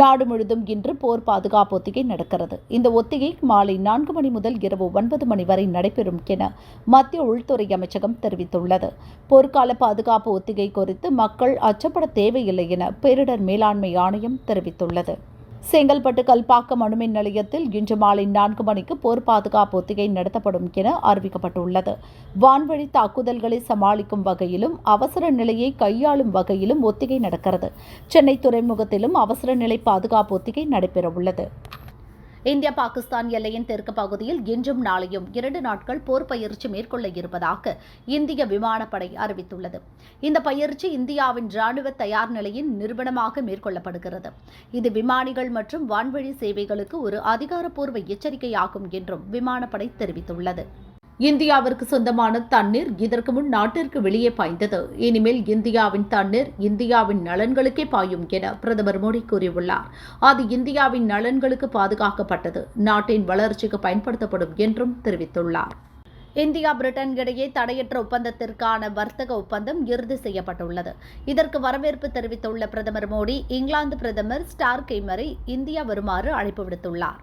நாடு முழுதும் இன்று போர் பாதுகாப்பு ஒத்திகை நடக்கிறது. இந்த ஒத்திகை மாலை நான்கு மணி முதல் இரவு ஒன்பது மணி வரை நடைபெறும் என மத்திய உள்துறை அமைச்சகம் தெரிவித்துள்ளது. போர்க்கால பாதுகாப்பு ஒத்திகை குறித்து மக்கள் அச்சப்பட தேவையில்லை என பேரிடர் மேலாண்மை ஆணையம் தெரிவித்துள்ளது. செங்கல்பட்டு கல்பாக்கம் அணுமின் நிலையத்தில் இன்று மாலை நான்கு மணிக்கு போர் பாதுகாப்பு ஒத்திகை நடத்தப்படும் என அறிவிக்கப்பட்டுள்ளது. வான்வழி தாக்குதல்களை சமாளிக்கும் வகையிலும் அவசர நிலையை கையாளும் வகையிலும் ஒத்திகை நடக்கிறது. சென்னை துறைமுகத்திலும் அவசர நிலை பாதுகாப்பு ஒத்திகை நடைபெறவுள்ளது. இந்தியா பாகிஸ்தான் எல்லையின் தெற்கு பகுதியில் இன்றும் நாளையும் இரண்டு நாட்கள் போர் பயிற்சி மேற்கொள்ள இருப்பதாக இந்திய விமானப்படை அறிவித்துள்ளது. இந்த பயிற்சி இந்தியாவின் ராணுவ தயார் நிலையின் நிறுவனமாக மேற்கொள்ளப்படுகிறது. இது விமானிகள் மற்றும் வான்வழி சேவைகளுக்கு ஒரு அதிகாரப்பூர்வ எச்சரிக்கையாகும் என்றும் விமானப்படை தெரிவித்துள்ளது. இந்தியாவிற்கு சொந்தமான தண்ணீர் இதற்கு முன் நாட்டிற்கு வெளியே பாய்ந்தது. இனிமேல் இந்தியாவின் தண்ணீர் இந்தியாவின் நலன்களுக்கே பாயும் என பிரதமர் மோடி கூறியுள்ளார். அது இந்தியாவின் நலன்களுக்கு பாதுகாக்கப்பட்டது. நாட்டின் வளர்ச்சிக்கு பயன்படுத்தப்படும் என்றும் தெரிவித்துள்ளார். இந்தியா பிரிட்டன் இடையே தடையற்ற ஒப்பந்தத்திற்கான வர்த்தக ஒப்பந்தம் இறுதி செய்யப்பட்டுள்ளது. இதற்கு வரவேற்பு தெரிவித்துள்ள பிரதமர் மோடி இங்கிலாந்து பிரதமர் ஸ்டார் கெய்மரை இந்தியா வருமாறு அழைப்பு விடுத்துள்ளார்.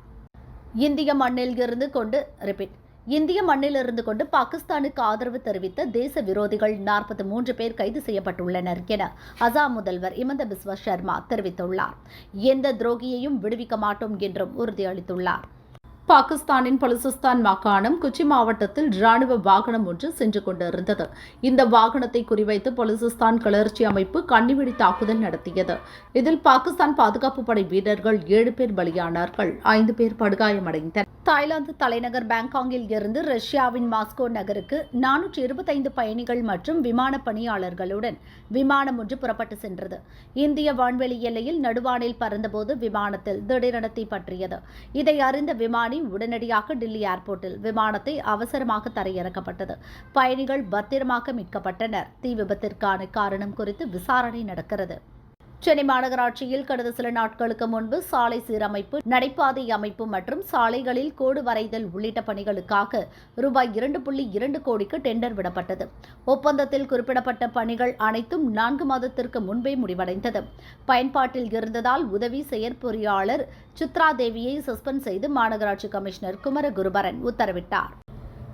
இந்திய மண்ணில் இருந்து கொண்டு ரிப்பீட் இந்திய மண்ணிலிருந்து கொண்டு பாகிஸ்தானுக்கு ஆதரவு தெரிவித்த தேச விரோதிகள் நாற்பத்தி மூன்று பேர் கைது செய்யப்பட்டுள்ளனர் என அசாம் முதல்வர் இமந்த பிஸ்வ சர்மா தெரிவித்துள்ளார். எந்த துரோகியையும் விடுவிக்க மாட்டோம் என்றும் உறுதியளித்துள்ளார். பாகிஸ்தானின் பலுசிஸ்தான் மாகாணம் குச்சி மாவட்டத்தில் ராணுவ வாகனம் ஒன்று சென்று கொண்டிருந்தது. இந்த வாகனத்தை குறிவைத்து பலுசிஸ்தான் கிளர்ச்சி அமைப்பு கண்ணிவெடி தாக்குதல் நடத்தியது. இதில் பாகிஸ்தான் பாதுகாப்பு படை வீரர்கள் ஏழு பேர் பலியானார்கள். ஐந்து பேர் படுகாயமடைந்தனர். தாய்லாந்து தலைநகர் பாங்காங்கில் இருந்து ரஷ்யாவின் மாஸ்கோ நகருக்கு நானூற்றி இருபத்தைந்து பயணிகள் மற்றும் விமான பணியாளர்களுடன் விமானம் ஒன்று புறப்பட்டு சென்றது. இந்திய வான்வெளி எல்லையில் நடுவானில் பறந்தபோது விமானத்தில் திடீரென தீப்பற்றியது இதை அறிந்த விமானி உடனடியாக டில்லி ஏர்போர்ட்டில் விமானத்தை அவசரமாக தரையிறக்கப்பட்டது. பயணிகள் பத்திரமாக மீட்கப்பட்டனர். தீ விபத்திற்கான காரணம் குறித்து விசாரணை நடக்கிறது. சென்னை மாநகராட்சியில் கடந்த சில நாட்களுக்கு முன்பு சாலை சீரமைப்பு நடைபாதை அமைப்பு மற்றும் சாலைகளில் கோடு வரைதல் உள்ளிட்ட பணிகளுக்காக ரூபாய் இரண்டு புள்ளி இரண்டு கோடிக்கு டெண்டர் விடப்பட்டது. ஒப்பந்தத்தில் குறிப்பிடப்பட்ட பணிகள் அனைத்தும் நான்கு மாதத்திற்கு முன்பே முடிவடைந்தது. பயன்பாட்டில் இருந்ததால் உதவி செயற்பொறியாளர் சித்ரா தேவியை சஸ்பெண்ட் செய்து மாநகராட்சி கமிஷனர் குமரகுருபரன் உத்தரவிட்டார்.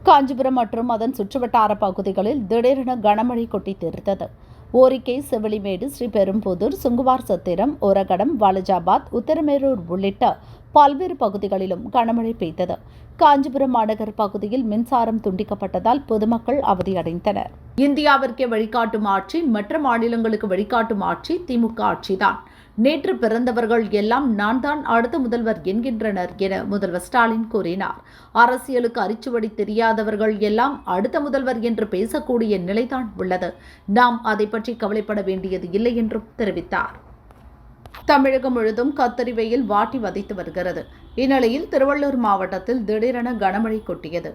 காஞ்சிபுரம் மற்றும் அதன் சுற்றுவட்டார பகுதிகளில் திடீரென கனமழை கொட்டி தீர்த்தது. ஓரிக்கை செவிலிமேடு ஸ்ரீபெரும்புதூர் சுங்குவார் சத்திரம் ஓரகடம் வாலஜாபாத் உத்தரமேரூர் உள்ளிட்ட பல்வேறு பகுதிகளிலும் கனமழை பெய்தது. காஞ்சிபுரம் மாநகர் பகுதியில் மின்சாரம் துண்டிக்கப்பட்டதால் பொதுமக்கள் அவதியடைந்தனர். இந்தியாவிற்கே வழிகாட்டும் ஆட்சி மற்ற மாநிலங்களுக்கு வழிகாட்டும் ஆட்சி திமுக ஆட்சிதான். நேற்று பிறந்தவர்கள் எல்லாம் நான் தான் அடுத்த முதல்வர் என்கின்றனர் என முதல்வர் ஸ்டாலின் கூறினார். அரசியலுக்கு அரிச்சுவடி தெரியாதவர்கள் எல்லாம் அடுத்த முதல்வர் என்று பேசக்கூடிய நிலைதான் உள்ளது. நாம் அதை பற்றி கவலைப்பட வேண்டியது இல்லை என்றும் தெரிவித்தார். தமிழகம் முழுதும் கத்தரிவையில் வாட்டி வதைத்து வருகிறது. இந்நிலையில் திருவள்ளூர் மாவட்டத்தில் திடீரென கனமழை கொட்டியது.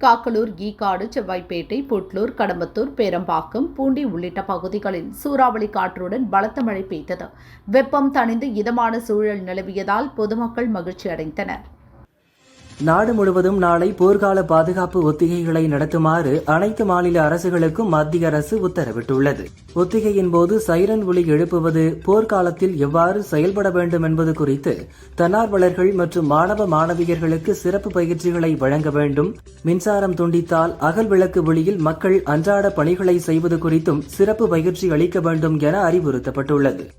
காக்கலூர் ஈக்காடு செவ்வாய்ப்பேட்டை புட்லூர் கடம்பத்தூர் பேரம்பாக்கம் பூண்டி உள்ளிட்ட பகுதிகளில் சூறாவளி காற்றுடன் பலத்த மழை பெய்தது. வெப்பம் தணிந்து இதமான சூழல் நிலவியதால் பொதுமக்கள் மகிழ்ச்சி அடைந்தனர் நாடு முழுவதும் நாளை போர்க்கால பாதுகாப்பு ஒத்திகைகளை நடத்துமாறு அனைத்து மாநில அரசுகளுக்கும் மத்திய அரசு உத்தரவிட்டுள்ளது. ஒத்திகையின் போது சைரன் ஒளி எழுப்புவது போர்க்காலத்தில் எவ்வாறு செயல்பட வேண்டும் என்பது குறித்து தன்னார்வலர்கள் மற்றும் மாணவ மாணவியர்களுக்கு சிறப்பு பயிற்சிகளை வழங்க வேண்டும். மின்சாரம் துண்டித்தால் அகல் விளக்கு ஒளியில் மக்கள் அன்றாட பணிகளை செய்வது குறித்தும் சிறப்பு பயிற்சி அளிக்க வேண்டும் என அறிவுறுத்தப்பட்டுள்ளது.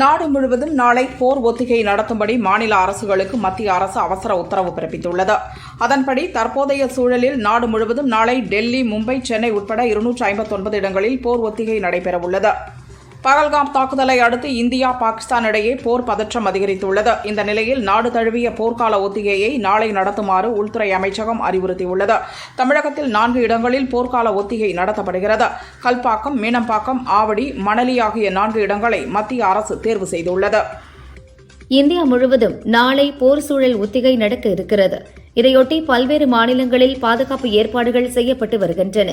நாடு முழுவதும் நாளை போர் ஒத்திகை நடத்தும்படி மாநில அரசுகளுக்கு மத்திய அரசு அவசர உத்தரவு பிறப்பித்துள்ளது. அதன்படி தற்போதைய சூழலில் நாடு முழுவதும் நாளை டெல்லி மும்பை சென்னை உட்பட இருநூற்றி ஐம்பத்தொன்பது இடங்களில் போர் ஒத்திகை நடைபெறவுள்ளது. பகல்காம் தாக்குதலை அடுத்து இந்தியா பாகிஸ்தான் இடையே போர் பதற்றம் அதிகரித்துள்ளது. இந்த நிலையில் நாடு தழுவிய போர்க்கால ஒத்திகையை நாளை நடத்துமாறு உள்துறை அமைச்சகம் அறிவுறுத்தியுள்ளது. தமிழகத்தில் நான்கு இடங்களில் போர்க்கால ஒத்திகை நடத்தப்படுகிறது. கல்பாக்கம் மீனம்பாக்கம் ஆவடி மணலி ஆகிய நான்கு இடங்களை மத்திய அரசு தேர்வு செய்துள்ளது. இந்தியா முழுவதும் நாளை போர் சூழல் ஒத்திகை நடக்க இருக்கிறது. இதையொட்டி பல்வேறு மாநிலங்களில் பாதுகாப்பு ஏற்பாடுகள் செய்யப்பட்டு வருகின்றன.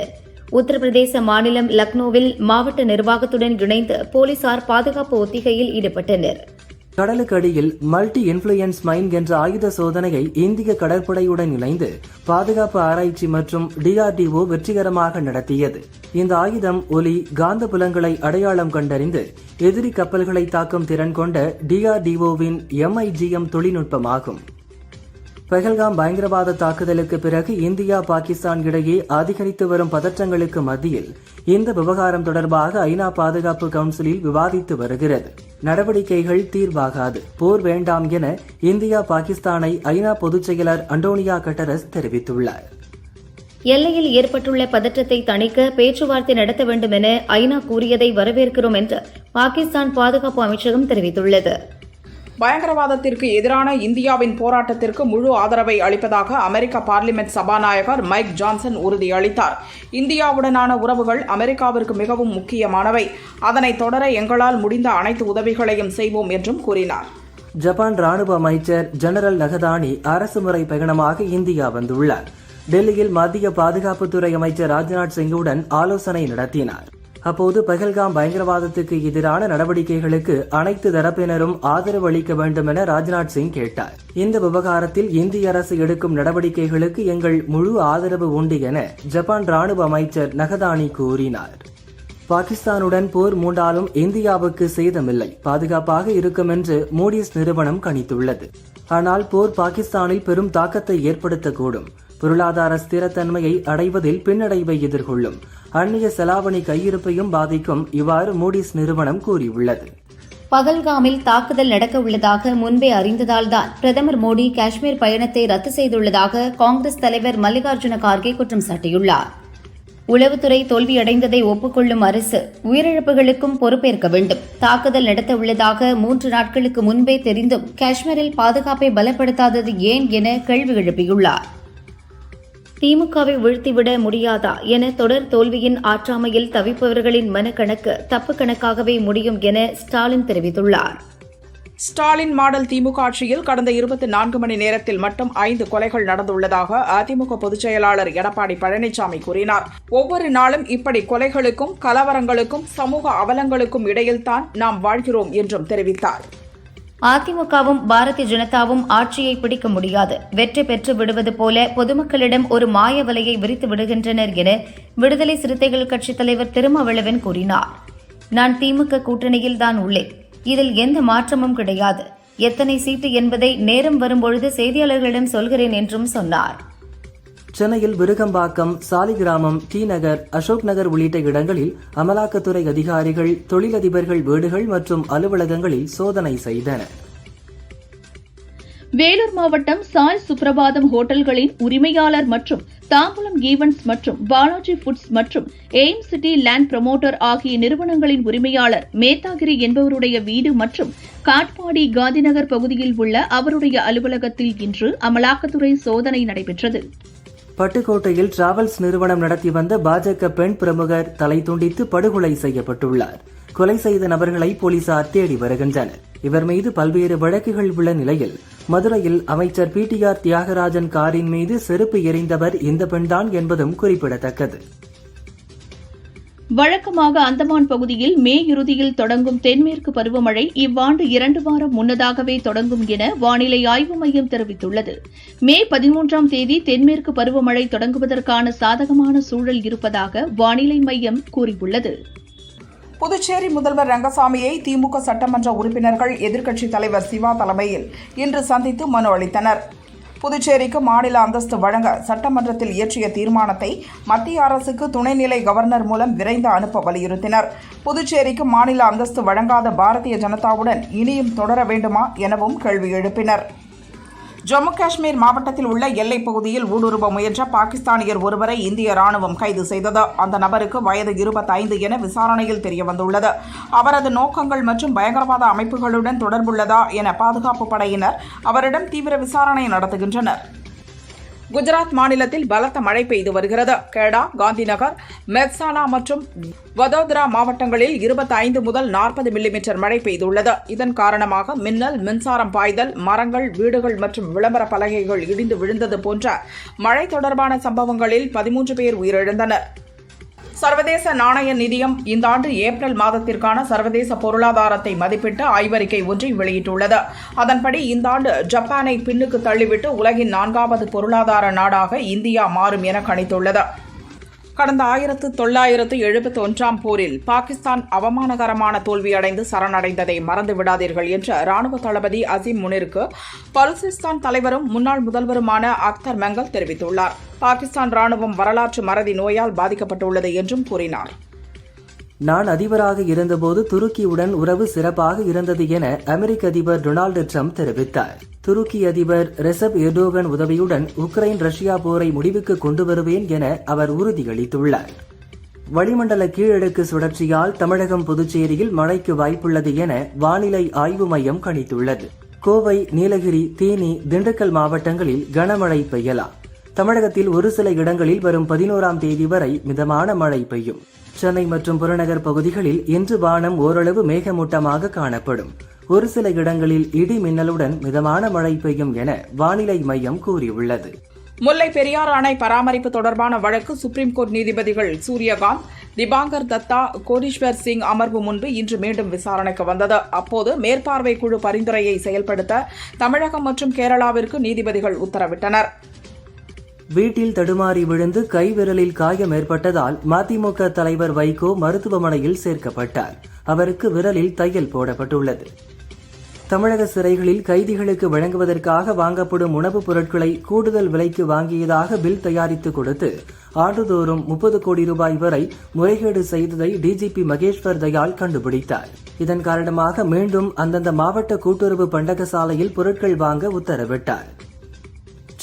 உத்தரப்பிரதேச மாநிலம் லக்னோவில் மாவட்ட நிர்வாகத்துடன் இணைந்து போலீசார் பாதுகாப்பு ஒத்திகையில் ஈடுபட்டனர். கடலுக்கடியில் மல்டி இன்ஃபுளுயன்ஸ் மைன் என்ற ஆயுத சோதனையை இந்திய கடற்படையுடன் இணைந்து பாதுகாப்பு ஆராய்ச்சி மற்றும் டிஆர்டிஓ வெற்றிகரமாக நடத்தியது. இந்த ஆயுதம் ஒலி காந்த புலங்களை அடையாளம் கண்டறிந்து எதிரி கப்பல்களை தாக்கும் திறன் கொண்ட டிஆர்டிஓவின் எம்ஐஜிஎம் தொழில்நுட்பமாகும். பெஹல்காம் பயங்கரவாத தாக்குதலுக்கு பிறகு இந்தியா பாகிஸ்தான் இடையே அதிகரித்து வரும் பதற்றங்களுக்கு மத்தியில் இந்த விவகாரம் தொடர்பாக ஐநா பாதுகாப்பு கவுன்சிலில் விவாதித்து வருகிறது. நடவடிக்கைகள் தீர்வாகாது. போர் வேண்டாம் என இந்தியா பாகிஸ்தானை ஐநா பொதுச் செயலர் அண்டோனியா கட்டரஸ் தெரிவித்துள்ளார். எல்லையில் ஏற்பட்டுள்ள பதற்றத்தை தணிக்க பேச்சுவார்த்தை நடத்த வேண்டும் என ஐநா கூறியதை வரவேற்கிறோம் என்று பாகிஸ்தான் பாதுகாப்பு அமைச்சகம் தெரிவித்துள்ளது. பயங்கரவாதத்திற்கு எதிரான இந்தியாவின் போராட்டத்திற்கு முழு ஆதரவை அளிப்பதாக அமெரிக்க பார்லிமெண்ட் சபாநாயகர் மைக் ஜான்சன் உறுதியளித்தார். இந்தியாவுடனான உறவுகள் அமெரிக்காவிற்கு மிகவும் முக்கியமானவை. அதனை தொடர எங்களால் முடிந்த அனைத்து உதவிகளையும் செய்வோம் என்றும் கூறினார். ஜப்பான் ராணுவ அமைச்சர் ஜெனரல் நகதானி அரசு முறை பயணமாக இந்தியா வந்துள்ளார். டெல்லியில் மத்திய பாதுகாப்புத்துறை அமைச்சர் ராஜ்நாத் சிங்குடன் ஆலோசனை நடத்தினார். அப்போது பஹல்காம் பயங்கரவாதத்துக்கு எதிரான நடவடிக்கைகளுக்கு அனைத்து தரப்பினரும் ஆதரவு அளிக்க வேண்டும் என ராஜ்நாத் சிங் கேட்டார். இந்த விவகாரத்தில் இந்திய அரசு எடுக்கும் நடவடிக்கைகளுக்கு எங்கள் முழு ஆதரவு உண்டு என ஜப்பான் ராணுவ அமைச்சர் நகதானி கூறினார். பாகிஸ்தானுடன் போர் மூண்டாலும் இந்தியாவுக்கு சேதமில்லை பாதுகாப்பாக இருக்கும் என்று மூடிஸ் நிறுவனம் கணித்துள்ளது. ஆனால் போர் பாகிஸ்தானில் பெரும் தாக்கத்தை ஏற்படுத்தக்கூடும். பொருளாதார ஸ்திரத்தன்மையை அடைவதில் பின்னடைவை எதிர்கொள்ளும். அந்நிய செலாவணி கையிருப்பையும் பாதிக்கும் இவ்வாறு மூடிஸ் நிறுவனம் கூறியுள்ளது. பகல்காமில் தாக்குதல் நடக்க உள்ளதாக முன்பே அறிந்ததால்தான் பிரதமர் மோடி காஷ்மீர் பயணத்தை ரத்து செய்துள்ளதாக காங்கிரஸ் தலைவர் மல்லிகார்ஜுன கார்கே குற்றம் சாட்டியுள்ளார். உளவுத்துறை தோல்வியடைந்ததை ஒப்புக்கொள்ளும் அரசு உயிரிழப்புகளுக்கும் பொறுப்பேற்க வேண்டும். தாக்குதல் நடத்த உள்ளதாக மூன்று நாட்களுக்கு முன்பே தெரிந்தும் காஷ்மீரில் பாதுகாப்பை பலப்படுத்தாதது ஏன் என கேள்வி எழுப்பியுள்ளாா் திமுகவை வீழ்த்திவிட முடியாதா என தொடர் தோல்வியின் ஆற்றாமையில் தவிப்பவர்களின் மனக்கணக்கு தப்பு கணக்காகவே முடியும் என ஸ்டாலின் தெரிவித்துள்ளார். ஸ்டாலின் மாடல் திமுக ஆட்சியில் கடந்த இருபத்தி நான்கு மணி நேரத்தில் மட்டும் ஐந்து கொலைகள் நடந்துள்ளதாக அதிமுக பொதுச் செயலாளர் எடப்பாடி பழனிசாமி கூறினார். ஒவ்வொரு நாளும் இப்படி கொலைகளுக்கும் கலவரங்களுக்கும் சமூக அவலங்களுக்கும் இடையில்தான் நாம் வாழ்கிறோம் என்றும் தெரிவித்தார். அதிமுகவும் பாரதிய ஜனதாவும் ஆட்சியை பிடிக்க முடியாது. வெற்றி பெற்று விடுவது போல பொதுமக்களிடம் ஒரு மாய வலையை விரித்து விடுகின்றனர் என விடுதலை சிறுத்தைகள் கட்சித் தலைவர் திருமாவளவன் கூறினார். நான் திமுக கூட்டணியில் தான் உள்ளேன். இதில் எந்த மாற்றமும் கிடையாது. எத்தனை சீட்டு என்பதை நேரம் வரும்பொழுது செய்தியாளர்களிடம் சொல்கிறேன் என்றும் சொன்னார். சென்னையில் விருகம்பாக்கம் சாலிகிராமம் டி நகர் அசோக் நகர் உள்ளிட்ட இடங்களில் அமலாக்கத்துறை அதிகாரிகள் தொழிலதிபர்கள் வீடுகள் மற்றும் அலுவலகங்களில் சோதனை செய்தனர். வேலூர் மாவட்டம் சாய் சுப்ரபாதம் ஹோட்டல்களின் உரிமையாளர் மற்றும் தாம்பலம் ஈவென்ட்ஸ் மற்றும் பாலாஜி ஃபுட்ஸ் மற்றும் எய்ம் சிட்டி லேண்ட் ப்ரமோட்டர் ஆகிய நிறுவனங்களின் உரிமையாளர் மேத்தாகிரி என்பவருடைய வீடு மற்றும் காட்பாடி காந்திநகர் பகுதியில் உள்ள அவருடைய அலுவலகத்தில் இன்று அமலாக்கத்துறை சோதனை நடைபெற்றது. பட்டுக்கோட்டையில் டிராவல்ஸ் நிறுவனம் நடத்தி வந்த பாஜக பெண் பிரமுகர் தலை துண்டித்து படுகொலை செய்யப்பட்டுள்ளார். கொலை செய்த நபர்களை போலீசார் தேடி வருகின்றனர். இவர் மீது பல்வேறு வழக்குகள் உள்ள நிலையில் மதுரையில் அமைச்சர் பிடிஆர் தியாகராஜன் காரின் மீது செருப்பு எறிந்தவர் இந்த பெண்தான் என்பதும் குறிப்பிடத்தக்கது. வழக்கமாக அந்தமான் பகுதியில் மே இறுதியில் தொடங்கும் தென்மேற்கு பருவமழை இவ்வாண்டு இரண்டு வாரம் முன்னதாகவே தொடங்கும் என வானிலை ஆய்வு மையம் தெரிவித்துள்ளது. மே பதிமூன்றாம் தேதி தென்மேற்கு பருவமழை தொடங்குவதற்கான சாதகமான சூழல் இருப்பதாக வானிலை மையம் கூறியுள்ளது. புதுச்சேரி முதல்வர் ரங்கசாமியை திமுக சட்டமன்ற உறுப்பினர்கள் எதிர்க்கட்சித் தலைவர் சிவா தலைமையில் இன்று சந்தித்து மனு அளித்தனர். புதுச்சேரிக்கு மாநில அந்தஸ்து வழங்க சட்டமன்றத்தில் இயற்றிய தீர்மானத்தை மத்திய அரசுக்கு துணைநிலை கவர்னர் மூலம் விரைந்து அனுப்ப வலியுறுத்தினர். புதுச்சேரிக்கு மாநில அந்தஸ்து வழங்காத பாரதிய ஜனதாவுடன் இனியும் தொடர வேண்டுமா எனவும் கேள்வி எழுப்பினர். ஜம்மு காஷ்மீர் மாவட்டத்தில் உள்ள எல்லைப் பகுதியில் ஊடுருவ முயன்ற பாகிஸ்தானியர் ஒருவரை இந்திய ராணுவம் கைது செய்தது. அந்த நபருக்கு வயது இருபத்தைந்து என விசாரணையில் தெரியவந்துள்ளது. அவரது நோக்கங்கள் மற்றும் பயங்கரவாத அமைப்புகளுடன் தொடர்புள்ளதா என பாதுகாப்பு படையினர் அவரிடம் தீவிர விசாரணை நடத்துகின்றனர். குஜராத் மாநிலத்தில் பலத்த மழை பெய்து வருகிறது. கேடா காந்திநகர் மெக்சானா மற்றும் வதோதரா மாவட்டங்களில் 25 முதல் நாற்பது மில்லிமீட்டர் மழை பெய்துள்ளது. இதன் காரணமாக மின்னல் மின்சாரம் பாய்தல் மரங்கள் வீடுகள் மற்றும் விளம்பர பலகைகள் இடிந்து விழுந்தது போன்ற மழை தொடர்பான சம்பவங்களில் பதிமூன்று பேர் உயிரிழந்தனர். சர்வதேச நாணய நிதியம் இந்த ஆண்டு ஏப்ரல் மாதத்திற்கான சர்வதேச பொருளாதாரத்தை மதிப்பிட்டு ஆய்வறிக்கை ஒன்றை வெளியிட்டுள்ளது. அதன்படி இந்த ஆண்டு ஜப்பானை பின்னுக்கு தள்ளிவிட்டு உலகின் நான்காவது பொருளாதார நாடாக இந்தியா மாறும் என கணித்துள்ளது. கடந்த ஆயிரத்து தொள்ளாயிரத்து எழுபத்தி ஒன்றாம் போரில் பாகிஸ்தான் அவமானகரமான தோல்வியடைந்து சரணடைந்ததை மறந்து விடாதீர்கள் என்று ராணுவ தளபதி அசீம் முனிருக்கு பலுசிஸ்தான் தலைவரும் முன்னாள் முதல்வருமான அக்தர் மெங்கல் தெரிவித்துள்ளார். பாகிஸ்தான் ராணுவம் வரலாற்று மறதி நோயால் பாதிக்கப்பட்டுள்ளது என்றும் கூறினார். நான் அதிபராக இருந்தபோது துருக்கியுடன் உறவு சிறப்பாக இருந்தது என அமெரிக்க அதிபர் டொனால்டு ட்ரம்ப் தெரிவித்தார். துருக்கி அதிபர் ரெசப் எர்டோகன் உதவியுடன் உக்ரைன் ரஷ்யா போரை முடிவுக்கு கொண்டு வருவேன் என அவர் உறுதியளித்துள்ளார். வளிமண்டல கீழடுக்கு சுழற்சியால் தமிழகம் புதுச்சேரியில் மழைக்கு வாய்ப்புள்ளது என வானிலை ஆய்வு மையம் கணித்துள்ளது. கோவை நீலகிரி தேனி திண்டுக்கல் மாவட்டங்களில் கனமழை பெய்யலாம். தமிழகத்தில் ஒரு சில இடங்களில் வரும் பதினோராம் தேதி வரை மிதமான மழை பெய்யும். சென்னை மற்றும் புறநகர் பகுதிகளில் இன்று வானம் ஓரளவு மேகமூட்டமாக காணப்படும். ஒரு சில இடங்களில் இடி மின்னலுடன் மிதமான மழை பெய்யும் என வானிலை மையம் கூறியுள்ளது. முல்லை பெரியார் அணை பராமரிப்பு தொடர்பான வழக்கு சுப்ரீம் கோர்ட் நீதிபதிகள் சூரியகாந்த் திபாங்கர் தத்தா கோடீஸ்வர் சிங் அமர்வு முன்பு இன்று மீண்டும் விசாரணைக்கு வந்தது. அப்போது மேற்பார்வை குழு பரிந்துரையை செயல்படுத்த தமிழகம் மற்றும் கேரளாவிற்கு நீதிபதிகள் உத்தரவிட்டனர். வீட்டில் தடுமாறி விழுந்து கைவிரலில் காயம் ஏற்பட்டதால் மதிமுக தலைவர் வைகோ மருத்துவமனையில் சேர்க்கப்பட்டார். அவருக்கு விரலில் தையல் போடப்பட்டுள்ளது. தமிழக சிறைகளில் கைதிகளுக்கு வழங்குவதற்காக வாங்கப்படும் உணவுப் பொருட்களை கூடுதல் விலைக்கு வாங்கியதாக பில் தயாரித்து கொடுத்து ஆண்டுதோறும் முப்பது கோடி ரூபாய் வரை முறைகேடு செய்ததை டிஜிபி மகேஸ்வர் தயால் கண்டுபிடித்தார். இதன் காரணமாக மீண்டும் அந்தந்த மாவட்ட கூட்டுறவு பண்டகசாலையில் பொருட்கள் வாங்க உத்தரவிட்டார்.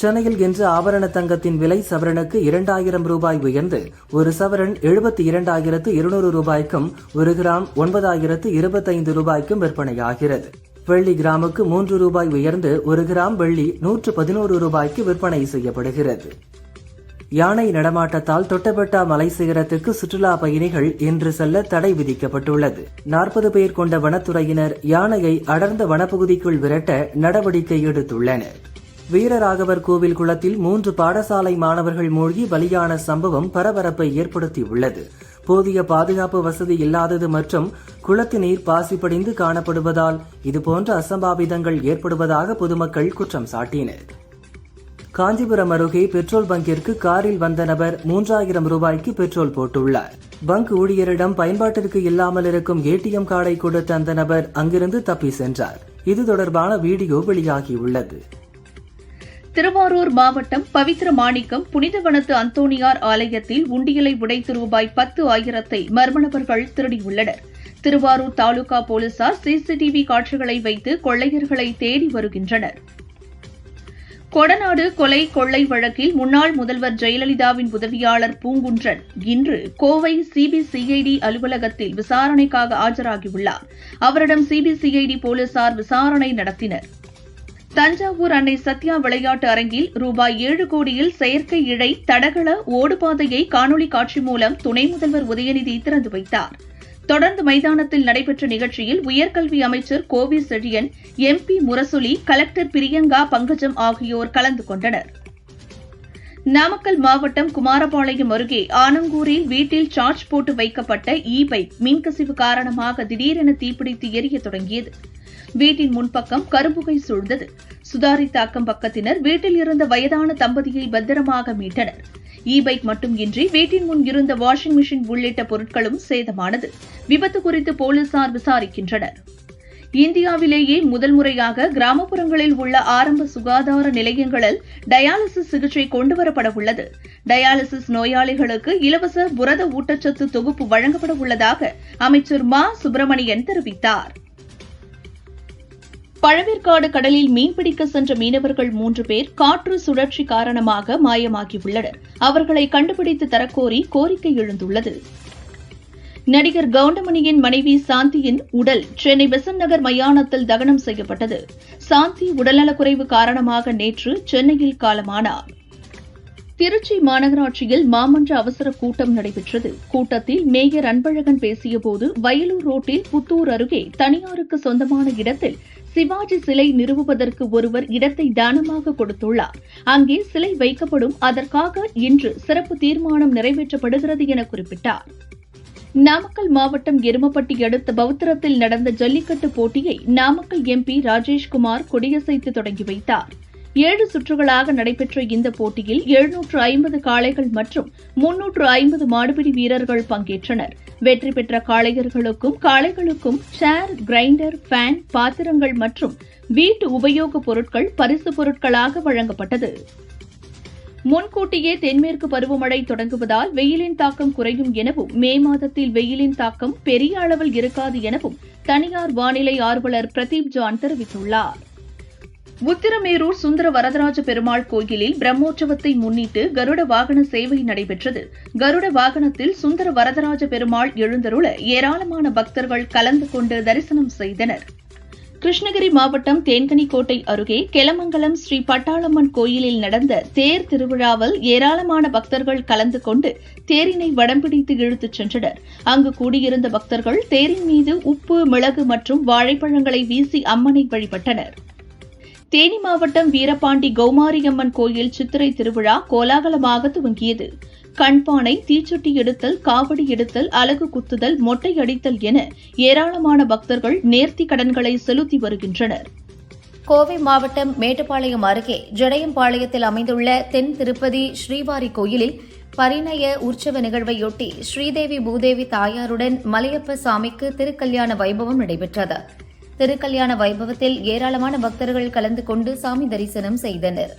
சென்னையில் இன்று ஆபரண தங்கத்தின் விலை சவரனுக்கு இரண்டாயிரம் ரூபாய் உயர்ந்து ஒரு சவரன் எழுபத்தி இரண்டாயிரத்து இருநூறு ரூபாய்க்கும் ஒரு கிராம் ஒன்பதாயிரத்து இருபத்தைந்து ரூபாய்க்கும் விற்பனையாகிறது. வெள்ளி கிராமுக்கு மூன்று ரூபாய் உயர்ந்து ஒரு கிராம் வெள்ளி நூற்று பதினோரு ரூபாய்க்கு விற்பனை செய்யப்படுகிறது. யானை நடமாட்டத்தால் தொட்டபெட்டா மலை சிகரத்துக்கு சுற்றுலா பயணிகள் இன்று செல்ல தடை விதிக்கப்பட்டுள்ளது. நாற்பது பேர் கொண்ட வனத்துறையினர் யானையை அடர்ந்த வனப்பகுதிக்குள் விரட்ட நடவடிக்கை எடுத்துள்ளனர். வீரராகவர் கோவில் குளத்தில் மூன்று பாடசாலை மாணவர்கள் மூழ்கி பலியான சம்பவம் பரபரப்பை ஏற்படுத்தியுள்ளது. போதிய பாதுகாப்பு வசதி இல்லாதது மற்றும் குளத்து நீர் பாசிப்படிந்து காணப்படுவதால் இதுபோன்ற அசம்பாவிதங்கள் ஏற்படுவதாக பொதுமக்கள் குற்றம் சாட்டினர். காஞ்சிபுரம் அருகே பெட்ரோல் பங்கிற்கு காரில் வந்த நபர் மூன்றாயிரம் ரூபாய்க்கு பெட்ரோல் போட்டுள்ளார். பங்க் ஊழியரிடம் பயன்பாட்டிற்கு இல்லாமல் இருக்கும் ஏடிஎம் கார்டை கொடுத்த அந்த நபர் அங்கிருந்து தப்பி சென்றார். இது தொடர்பான வீடியோ வெளியாகியுள்ளது. திருவாரூர் மாவட்டம் பவித்ர மாணிக்கம் புனிதவனத்து அந்தோணியார் ஆலயத்தில் உண்டியலை உடைத்து ரூபாய் பத்து ஆயிரத்தை மர்மநபர்கள் திருடியுள்ளனர். திருவாரூர் தாலுகா போலீசார் சிசிடிவி காட்சிகளை வைத்து கொள்ளையர்களை தேடி வருகின்றனர். கொடநாடு கொலை கொள்ளை வழக்கில் முன்னாள் முதல்வர் ஜெயலலிதாவின் உதவியாளர் பூங்குன்றன் இன்று கோவை சிபிசிஐடி அலுவலகத்தில் விசாரணைக்காக ஆஜராகியுள்ளார். அவரிடம் சிபிசிஐடி போலீசார் விசாரணை நடத்தினர். தஞ்சாவூர் அன்னை சத்யா விளையாட்டு அரங்கில் ரூபாய் ஏழு கோடியில் செயற்கை இழை தடகள ஓடுபாதையை காணொலி காட்சி மூலம் துணை முதல்வர் உதயநிதி திறந்து வைத்தார். தொடர்ந்து மைதானத்தில் நடைபெற்ற நிகழ்ச்சியில் உயர்கல்வி அமைச்சர் கோவி செழியன் எம்பி முரசொலி கலெக்டர் பிரியங்கா பங்கஜம் ஆகியோர் கலந்து கொண்டனர். நாமக்கல் மாவட்டம் குமாரபாளையம் அருகே ஆனங்கூரில் வீட்டில் சார்ஜ் போட்டு வைக்கப்பட்ட இ பைக் மின்கசிவு காரணமாக திடீரென தீப்பிடித்து எரிய தொடங்கியது. வீட்டின் முன்பக்கம் கரும்புகை சூழ்ந்தது. சுதாரித்த அக்கம் பக்கத்தினர் வீட்டில் இருந்த வயதான தம்பதியை பத்திரமாக மீட்டனர். இ பைக் மட்டுமின்றி வீட்டின் முன் இருந்த வாஷிங் மிஷின் உள்ளிட்ட பொருட்களும் சேதமானது. விபத்து குறித்து போலீசார் விசாரிக்கின்றனர். இந்தியாவிலேயே முதல் முறையாக கிராமப்புறங்களில் உள்ள ஆரம்ப சுகாதார நிலையங்களில் டயாலிசிஸ் சிகிச்சை கொண்டுவரப்பட உள்ளது. டயாலிசிஸ் நோயாளிகளுக்கு இலவச புரத ஊட்டச்சத்து தொகுப்பு வழங்கப்பட உள்ளதாக அமைச்சர் மா. சுப்பிரமணியன் தெரிவித்தார். பழவேற்காடு கடலில் மீன்பிடிக்க சென்ற மீனவர்கள் மூன்று பேர் காற்று சுழற்சி காரணமாக மாயமாகியுள்ளனர். அவர்களை கண்டுபிடித்து தரக்கோரி கோரிக்கை எழுந்துள்ளது. நடிகர் கவுண்டமணியின் மனைவி சாந்தியின் உடல் சென்னை பெசன்ட் நகர் மயானத்தில் தகனம் செய்யப்பட்டது. சாந்தி உடல்நலக்குறைவு காரணமாக நேற்று சென்னையில் காலமானார். திருச்சி மாநகராட்சியில் மாமன்ற அவசர கூட்டம் நடைபெற்றது. கூட்டத்தில் மேயர் அன்பழகன் பேசியபோது வயலூர் ரோட்டில் புத்தூர் அருகே தனியாருக்கு சொந்தமான இடத்தில் சிவாஜி சிலை நிறுவுவதற்கு ஒருவர் இடத்தை தானமாக கொடுத்துள்ளார். அங்கே சிலை வைக்கப்படும் அதற்காக இன்று சிறப்பு தீர்மானம் நிறைவேற்றப்படுகிறது என குறிப்பிட்டார். நாமக்கல் மாவட்டம் எருமப்பட்டி அடுத்த பௌத்திரத்தில் நடந்த ஜல்லிக்கட்டு போட்டியை நாமக்கல் எம்பி ராஜேஷ்குமார் கொடியசைத்து தொடங்கி வைத்தார். ஏழு சுற்றுகளாக நடைபெற்ற இந்த போட்டியில் எழுநூற்று ஐம்பது காளைகள் மற்றும் முன்னூற்று ஐம்பது மாடுபிடி வீரர்கள் பங்கேற்றனர். வெற்றி பெற்ற காளையர்களுக்கும் காளைகளுக்கும் சேர் கிரைண்டர் ஃபேன் பாத்திரங்கள் மற்றும் வீட்டு உபயோகப் பொருட்கள் பரிசு பொருட்களாக வழங்கப்பட்டது. முன்கூட்டியே தென்மேற்கு பருவமழை தொடங்குவதால் வெயிலின் தாக்கம் குறையும் எனவும் மே மாதத்தில் வெயிலின் தாக்கம் பெரிய அளவில் இருக்காது எனவும் தனியார் வானிலை ஆர்வலர் பிரதீப் ஜான் தெரிவித்துள்ளார். உத்திரமேரூர் சுந்தர வரதராஜ பெருமாள் கோயிலில் பிரம்மோற்சவத்தை முன்னிட்டு கருட வாகன சேவை நடைபெற்றது. கருட வாகனத்தில் சுந்தர வரதராஜ பெருமாள் எழுந்தருள ஏராளமான பக்தர்கள் கலந்து கொண்டு தரிசனம் செய்தனர். கிருஷ்ணகிரி மாவட்டம் தேன்கனிக்கோட்டை அருகே கெலமங்கலம் ஸ்ரீ பட்டாளம்மன் கோயிலில் நடந்த தேர் திருவிழாவில் ஏராளமான பக்தர்கள் கலந்து கொண்டு தேரினை வடம்பிடித்து இழுத்துச் சென்றனர். அங்கு கூடியிருந்த பக்தர்கள் தேரின் மீது உப்பு மிளகு மற்றும் வாழைப்பழங்களை வீசி அம்மனை வழிபட்டனர். தேனி மாவட்டம் வீரபாண்டி கௌமாரியம்மன் கோயில் சித்திரை திருவிழா கோலாகலமாக துவங்கியது. கண்பானை தீச்சுட்டி எடுத்தல் காவடி எடுத்தல் அலகு குத்துதல் மொட்டை அடித்தல் என ஏராளமான பக்தர்கள் நேர்த்தி கடன்களை செலுத்தி வருகின்றனர். கோவை மாவட்டம் மேட்டுப்பாளையம் அருகே ஜடையம்பாளையத்தில் அமைந்துள்ள தென் திருப்பதி ஸ்ரீவாரி கோயிலில் பரிணய உற்சவ நிகழ்வையொட்டி ஸ்ரீதேவி பூதேவி தாயாருடன் மலையப்ப சாமிக்கு திருக்கல்யாண வைபவம் நடைபெற்றது. திருக்கல்யாண வைபவத்தில் ஏராளமான பக்தர்கள் கலந்து கொண்டு சாமி தரிசனம் செய்தனர்.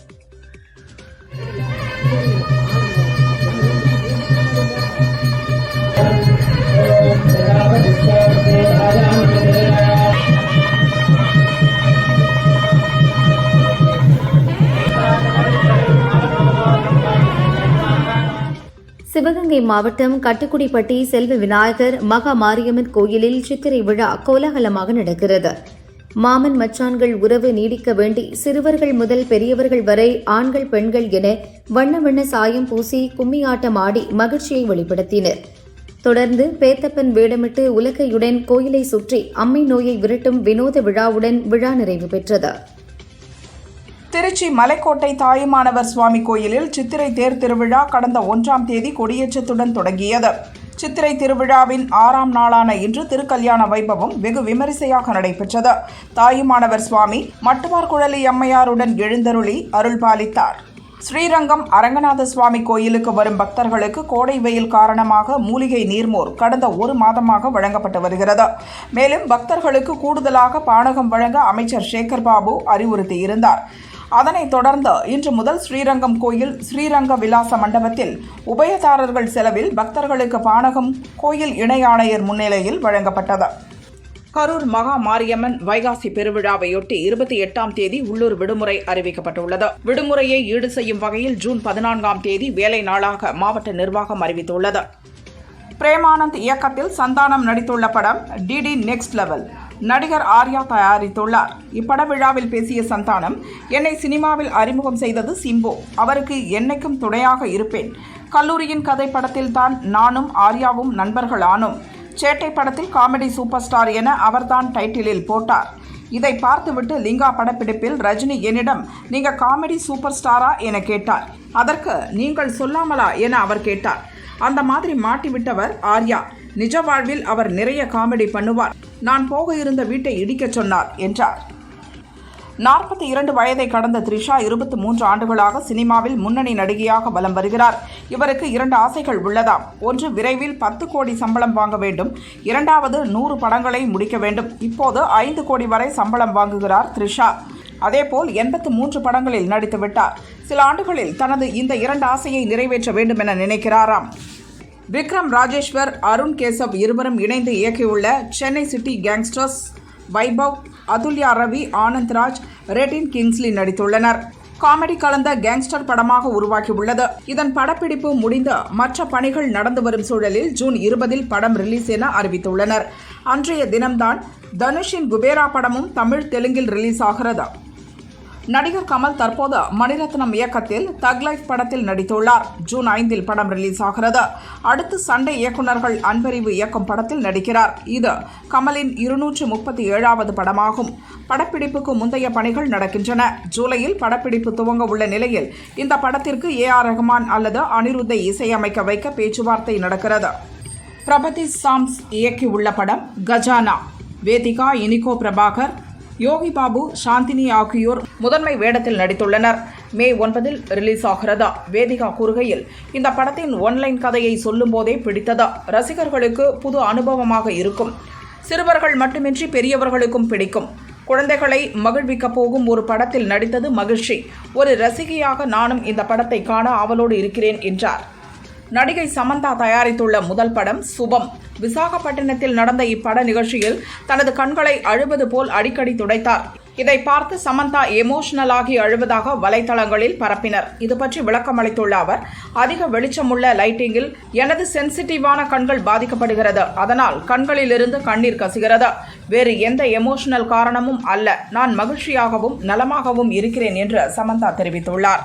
சிவகங்கை மாவட்டம் கட்டுக்குடிப்பட்டி செல்வ விநாயகர் மகா மாரியம்மன் கோயிலில் சித்திரை விழா கோலாகலமாக நடக்கிறது. மாமன் மச்சான்கள் உறவு நீடிக்க வேண்டி சிறுவர்கள் முதல் பெரியவர்கள் வரை ஆண்கள் பெண்கள் என வண்ண வண்ண சாயம் பூசி கும்மியாட்டம் ஆடி மகிழ்ச்சியை வெளிப்படுத்தினர். தொடர்ந்து பேத்தப்பன் வேடமிட்டு உலகையுடன் கோயிலை சுற்றி அம்மை நோயை விரட்டும் வினோத விழாவுடன் விழா நிறைவு பெற்றது. திருச்சி மலைக்கோட்டை தாயுமானவர் சுவாமி கோயிலில் சித்திரை தேர் திருவிழா கடந்த ஒன்றாம் தேதி கொடியேற்றத்துடன் தொடங்கியது. சித்திரை திருவிழாவின் ஆறாம் நாளான இன்று திருக்கல்யாண வைபவம் வெகு விமரிசையாக நடைபெற்றது. தாயுமானவர் சுவாமி மட்டுமார் குழலி அம்மையாருடன் எழுந்தருளி அருள் பாலித்தார் ஸ்ரீரங்கம் அரங்கநாத சுவாமி கோயிலுக்கு வரும் பக்தர்களுக்கு கோடை வெயில் காரணமாக மூலிகை நீர்மோர் கடந்த ஒரு மாதமாக வழங்கப்பட்டு வருகிறது. மேலும் பக்தர்களுக்கு கூடுதலாக பானகம் வழங்க அமைச்சர் சேகர் பாபு அறிவுறுத்தியிருந்தார். அதனைத் தொடர்ந்து இன்று முதல் ஸ்ரீரங்கம் கோயில் ஸ்ரீரங்க விலாச மண்டபத்தில் உபயதாரர்கள் செலவில் பக்தர்களுக்கு பானகம் கோயில் இணை ஆணையர் முன்னிலையில் வழங்கப்பட்டது. கரூர் மகா மாரியம்மன் வைகாசி பெருவிழாவையொட்டி இருபத்தி எட்டாம் தேதி உள்ளூர் விடுமுறை அறிவிக்கப்பட்டுள்ளது. விடுமுறையை ஈடு செய்யும் வகையில் ஜூன் பதினான்காம் தேதி வேலை நாளாக மாவட்ட நிர்வாகம் அறிவித்துள்ளது. பிரேமானந்த் இயக்கத்தில் சந்தானம் நடித்துள்ள படம் டிடி நெக்ஸ்ட் லெவல். நடிகர் ஆர்யா தயாரித்துள்ளார். இப்பட விழாவில் பேசிய சந்தானம் என்னை சினிமாவில் அறிமுகம் செய்தது சிம்பு. அவருக்கு என்னைக்கும் துணையாக இருப்பேன். கல்லூரியின் கதை படத்தில் தான் நானும் ஆர்யாவும் நண்பர்களானோம். சேட்டை படத்தில் காமெடி சூப்பர் ஸ்டார் என அவர்தான் டைட்டிலில் போட்டார். இதை பார்த்துவிட்டு லிங்கா படப்பிடிப்பில் ரஜினி என்னிடம் நீங்க காமெடி சூப்பர் ஸ்டாரா? என கேட்டார். அதற்கு நீங்கள் சொல்லாமலா? என அவர் கேட்டார். அந்த மாதிரி மாட்டிவிட்டவர் ஆர்யா. நிஜ வாழ்வில் அவர் நிறைய காமெடி பண்ணுவார். நான் போக இருந்த வீட்டை இடிக்கச் சொன்னார் என்றார். நாற்பத்தி இரண்டு வயதை கடந்த த்ரிஷா இருபத்தி மூன்று ஆண்டுகளாக சினிமாவில் முன்னணி நடிகையாக வலம் வருகிறார். இவருக்கு இரண்டு ஆசைகள் உள்ளதாம் ஒன்று விரைவில் பத்து கோடி சம்பளம் வாங்க வேண்டும். இரண்டாவது நூறு படங்களை முடிக்க வேண்டும். இப்போது ஐந்து கோடி வரை சம்பளம் வாங்குகிறார் த்ரிஷா. அதேபோல் எண்பத்து மூன்று படங்களில் நடித்து விட்டார் சில ஆண்டுகளில் தனது இந்த இரண்டு ஆசையை நிறைவேற்ற வேண்டும் என நினைக்கிறாராம். விக்ரம் ராஜேஸ்வர் அருண் கேசவ் இருவரும் இணைந்து இயக்கியுள்ள சென்னை சிட்டி கேங்ஸ்டர்ஸ் வைபவ் அதுல்யா ரவி ஆனந்த்ராஜ் ரெட்டின் கிங்ஸ்லி நடித்துள்ளனர். காமெடி கலந்த கேங்ஸ்டர் படமாக உருவாகியுள்ளது. இதன் படப்பிடிப்பு முடிந்து மற்ற பணிகள் நடந்து வரும் சூழலில் ஜூன் இருபதில் படம் ரிலீஸ் என அறிவித்துள்ளனர். அன்றைய தினம்தான் தனுஷின் குபேரா படமும் தமிழ் தெலுங்கில் ரிலீஸ் ஆகிறது. நடிகர் கமல் தற்போது மணிரத்னம் இயக்கத்தில் தக் லைஃப் படத்தில் நடித்துள்ளார். ஜூன் ஐந்தில் படம் ரிலீஸ் ஆகிறது. அடுத்து சண்டை இயக்குநர்கள் அன்பறிவு இயக்கும் படத்தில் நடிக்கிறார். இது கமலின் இருநூற்று முப்பத்தி ஏழாவது படமாகும். படப்பிடிப்புக்கு முந்தைய பணிகள் நடக்கின்றன. ஜூலையில் படப்பிடிப்பு துவங்க உள்ள நிலையில் இந்த படத்திற்கு ஏ ஆர் ரஹ்மான் அல்லது அனிருத்தை இசையமைக்க வைக்க பேச்சுவார்த்தை நடக்கிறது. பிரபதி சாம்ஸ் இயக்கியுள்ள படம் கஜானா. வேதிகா இனிகோ பிரபாகர் யோகி பாபு சாந்தினி ஆகியோர் முதன்மை வேடத்தில் நடித்துள்ளனர். மே ஒன்பதில் ரிலீஸ் ஆகிறதா? வேதிகா கூறுகையில் இந்த படத்தின் ஒன்லைன் கதையை சொல்லும்போதே பிடித்ததா? ரசிகர்களுக்கு புது அனுபவமாக இருக்கும். சிறுவர்கள் மட்டுமின்றி பெரியவர்களுக்கும் பிடிக்கும். குழந்தைகளை மகிழ்விக்கப் போகும் ஒரு படத்தில் நடித்தது மகிழ்ச்சி. ஒரு ரசிகையாக நானும் இந்த படத்தை காண ஆவலோடு இருக்கிறேன் என்றார். நடிகை சமந்தா தயாரித்துள்ள முதல் படம் சுபம். விசாகப்பட்டினத்தில் நடந்த இப்பட நிகழ்ச்சியில் தனது கண்களை அழுவது போல் அடிக்கடி துடைத்தார். இதை பார்த்து சமந்தா எமோஷனலாகி அழுவதாக வலைத்தளங்களில் பரப்பினர். இது பற்றி விளக்கம் அளித்துள்ள அவர் அதிக வெளிச்சமுள்ள லைட்டிங்கில் எனது சென்சிட்டிவான கண்கள் பாதிக்கப்படுகிறது. அதனால் கண்களிலிருந்து கண்ணீர் கசிகிறது. வேறு எந்த எமோஷனல் காரணமும் அல்ல. நான் மகிழ்ச்சியாகவும் நலமாகவும் இருக்கிறேன் என்று சமந்தா தெரிவித்துள்ளார்.